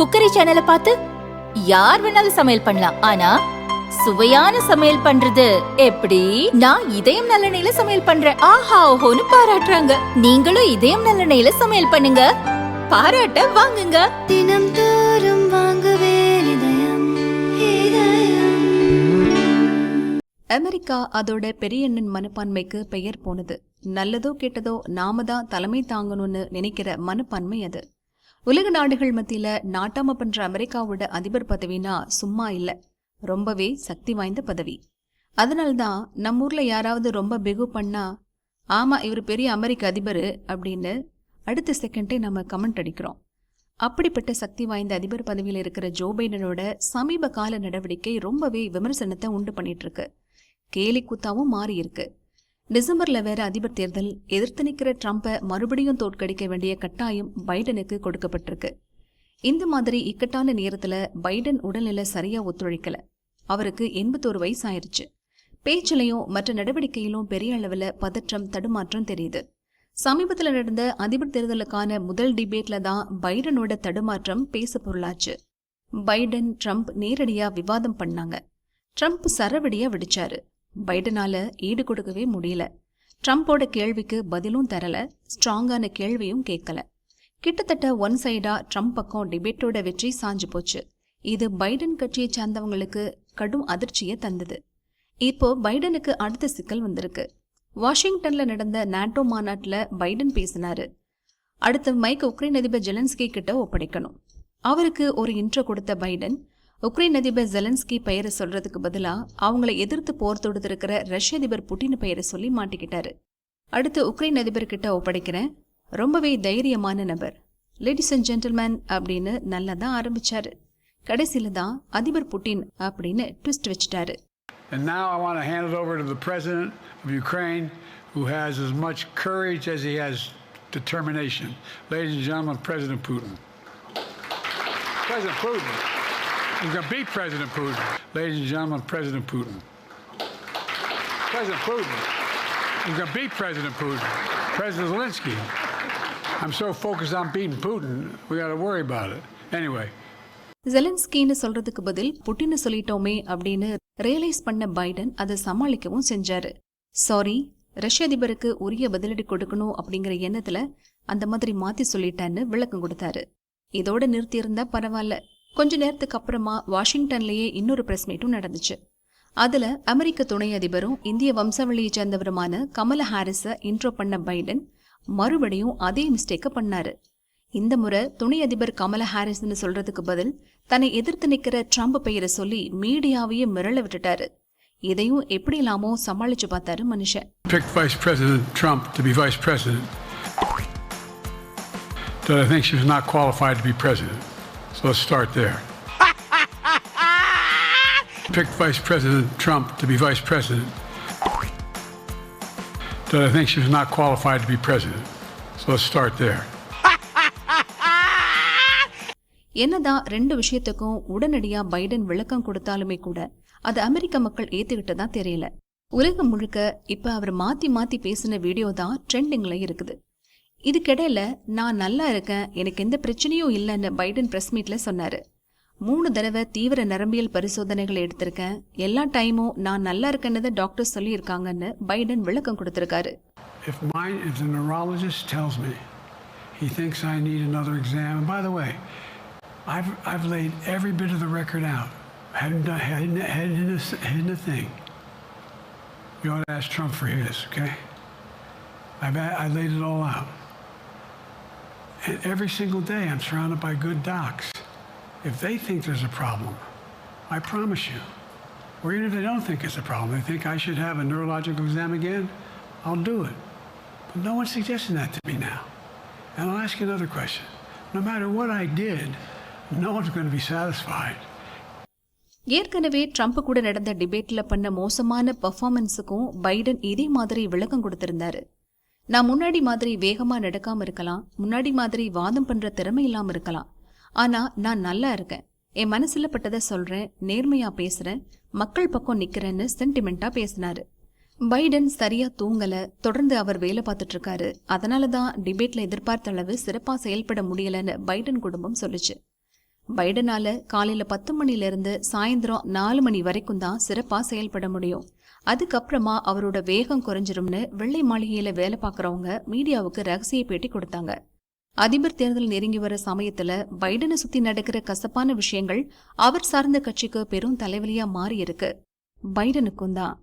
Cookery சேனலை பார்த்து யார் வேணாலும் சமையல் பண்ணலாம். ஆனா சுவையான சமையல் பண்றது எப்படி? நான் இதயம் நல்லெண்ணெயில சமையல் பண்றேன். ஆஹா ஓஹோன்னு பாராட்டுறாங்க. நீங்களும் இதயம் நல்லெண்ணெயில சமையல் பண்ணுங்க. பாராட்ட வாங்குங்க. தினம் தோறும் வாங்குவே இதயம் இதயம். அமெரிக்கா அதோட பெரியண்ணன் மனப்பான்மைக்கு பெயர் போனது. நல்லதோ கெட்டதோ நாம தான் தலைமை தாங்கணும்னு நினைக்கிற மனப்பான்மை அது. உலக நாடுகள் மத்தியில நாட்டாம பண்ற அமெரிக்காவோட அதிபர் பதவினா சும்மா இல்ல. ரொம்பவே சக்தி வாய்ந்த பதவி. அதனால்தான் நம்ம ஊர்ல யாராவது ரொம்ப பிகு பண்ணா ஆமா இவர் பெரிய அமெரிக்க அதிபர் அப்படின்னு அடுத்த செகண்டே நம்ம கமெண்ட் அடிக்கிறோம். அப்படிப்பட்ட சக்தி வாய்ந்த அதிபர் பதவியில் இருக்கிற ஜோ பைடனோட சமீப கால நடவடிக்கை ரொம்பவே விமர்சனத்தை உண்டு பண்ணிட்டு இருக்கு. கேலி கூத்தாவும் மாறி இருக்கு. டிசம்பர்ல வேற அதிபர் தேர்தல். எதிர்த்து நிக்கிற ட்ரம்ப்பை மறுபடியும் தோற்கடிக்க வேண்டிய கட்டாயம் பைடனுக்கு கொடுக்கப்பட்டிருக்கு. இந்த மாதிரி இக்கட்டான நேரத்துல பைடன் உடல்நிலை சரியா ஒத்துழைக்கல. அவருக்கு எண்பத்தோரு வயசு ஆயிருச்சு பேச்சிலையும் மற்ற நடவடிக்கையிலும் பெரிய அளவுல பதற்றம் தடுமாற்றம் தெரியுது. சமீபத்துல நடந்த அதிபர் தேர்தலுக்கான முதல் டிபேட்ல தான் பைடனோட தடுமாற்றம் பேச பொருளாச்சு. பைடன் ட்ரம்ப் நேரடியா விவாதம் பண்ணாங்க. ட்ரம்ப் சரவடியா வெடிச்சாரு. பைடனால ஈடு கொடுக்கவே முடியல. ட்ரம்ப்போட கேள்விக்கு பதிலும் தரல. ஸ்ட்ராங்கான கேள்வியும் கேட்கல. கிட்டத்தட்ட ஒன் சைடா ட்ரம்ப் பக்கம் டிபேட்டோட வெற்றி சாஞ்சு போச்சு. இது பைடன் கட்சியை சார்ந்தவங்களுக்கு கடும் அதிர்ச்சியை தந்தது. இப்போ பைடனுக்கு அடுத்த சிக்கல் வந்திருக்கு. வாஷிங்டன்ல நடந்த நாட்டோ மாநாட்டுல பைடன் பேசினாரு. அடுத்து மைக் உக்ரைன் அதிபர் ஜெலன்ஸ்கி கிட்ட ஒப்படைக்கணும். அவருக்கு ஒரு இன்ட்ரோ கொடுத்த பைடன் உக்ரைன் அதிபர் ஜெலன்ஸ்கி பெயரை சொல்றதுக்கு பதிலா அவங்களை எதிர்த்து போர் தொடுத்திருக்கிற ரஷ்ய அதிபர் புட்டின் பெயரை சொல்லி மாட்டிக்கிட்டாரு அடுத்து உக்ரைன் அதிபர் கிட்ட ஒப்படைக்கிறேன் ரொம்பவே தைரியமான நபர் லேடிஸ் அண்ட் ஜென்டில்மேன் அப்படின்னு நல்லா தான் ஆரம்பிச்சாரு கடைசியில தான் அதிபர் புட்டின் அப்படின்னு ட்விஸ்ட் வச்சுட்டாரு And now I want to hand it over to the President of Ukraine, who has as much courage as he has determination. Ladies and gentlemen, President Putin. President Putin. We're going to beat President Putin. Ladies and gentlemen, President Putin. President Putin. We're going to beat President Putin. President Zelensky. I'm so focused on beating Putin, we got to worry about it. Anyway. ஜெலன்ஸ்கின்னு சொல்றதுக்கு பதில் புட்டின்னு சொல்லிட்டோமே அப்படின்னு realise பண்ண Biden அதை சமாளிக்கவும் செஞ்சாரு sorry ரஷ்ய அதிபருக்கு உரிய பதிலடி கொடுக்கணும் அப்படிங்கிற எண்ணத்துல அந்த மாதிரி மாத்தி சொல்லிட்டேன்னு விளக்கம் கொடுத்தாரு இதோட நிறுத்தியிருந்தா பரவாயில்ல கொஞ்ச நேரத்துக்கு அப்புறமா வாஷிங்டன்லேயே இன்னொரு பிரஸ் மீட்டும் நடந்துச்சு. அதில் அமெரிக்க துணை அதிபரும் இந்திய வம்சாவளியை சேர்ந்தவருமான கமல ஹாரிஸை இன்ட்ரோ பண்ண பைடன் மறுபடியும் அதே மிஸ்டேக்கை பண்ணாரு. இந்த முறை துணை அதிபர் கமல ஹாரிஸ்னு சொல்றதுக்கு பதில் தன்னை எதிர்த்து நிற்கிற ட்ரம்ப் பெயரை சொல்லி மீடியாவையே மிரள விட்டுட்டாரு. இதையும் எப்படி இல்லாமோ சமாளிச்சு பார்த்தாரு மனுஷன். Picked Vice President Trump So let's start there. picked Vice President Trump to be Vice President, that I think she was not qualified to be President. So let's start there. என்னதான் ரெண்டு விஷயத்துக்கும் உடனடியா பைடன் விளக்கம் கொடுத்தாலுமே கூட அது அமெரிக்க மக்கள் ஏத்துக்கிட்டதா தெரியல உலகம் முழுக்க இப்ப அவர் மாத்தி மாத்தி பேசின வீடியோ தான் ட்ரெண்டிங்ல இருக்குது இதுக்கிடையில நான் நல்லா இருக்கேன் எனக்கு எந்த பிரச்சனையும் இல்லைன்னு பைடன் பிரஸ் மீட்ல சொன்னாரு மூணு தடவை தீவிர நரம்பியல் பரிசோதனைகள் எடுத்திருக்கேன் எல்லா டைமும் நான் நல்லா இருக்கேன்னு டாக்டர் சொல்லியிருக்காங்கன்னு பைடன் விளக்கம் கொடுத்திருக்காரு If my if the neurologist tells me he thinks I need another exam, and by the way, I've, I've laid every bit of the record out. Hadn't done, hadn't, hadn't hidden a, a thing. You ought to ask Trump for his, okay? I've, I laid it all out. And every single day I'm surrounded by good docs. If they think there's a problem, I promise you, or even if they don't think it's a problem, they think I should have a neurological exam again, I'll do it. But no one's suggesting that to me now. And I'll ask you another question. No matter what I did, no one's going to be satisfied. ஏற்கனவே Trump கூட நடந்த டிபேட்ல பண்ண மோசமான பர்ஃபார்மன்ஸுக்கும் Biden இதே மாதிரி விளக்கம் கொடுத்திருந்தாரு நான் முன்னாடி மாதிரி வேகமா நடக்காம இருக்கலாம் முன்னாடி மாதிரி வாதம் பண்ற திறமை இல்லாம இருக்கலாம். ஆனா நான் நல்லா இருக்கேன். என் மனசுல பட்டதை சொல்றேன் நேர்மையா பேசுறேன் மக்கள் பக்கம் நிக்கிறேன்னு சென்டிமெண்டா பேசினாரு. பைடன் சரியா தூங்கல தொடர்ந்து அவர் வேலை பார்த்துட்டு இருக்காரு. அதனால தான் டிபேட்ல எதிர்பார்த்த அளவு சிறப்பா செயல்பட முடியலன்னு பைடன் குடும்பம் சொல்லுச்சு. பைடனால காலையில பத்து மணில இருந்து சாயந்தரம் நாலு மணி வரைக்கும் தான் சிறப்பா செயல்பட முடியும். அதுக்கப்புறமா அவரோட வேகம் குறைஞ்சிரும்னு வெள்ளை மாளிகையில வேலை பாக்குறவங்க மீடியாவுக்கு ரகசிய பேட்டி கொடுத்தாங்க. அதிபர் தேர்தல் நெருங்கி வர சமயத்துல பைடனை சுத்தி நடக்கிற கசப்பான விஷயங்கள் அவர் சார்ந்த கட்சிக்கு பெரும் தலைவலியா மாறி இருக்கு பைடனுக்கும் தான்.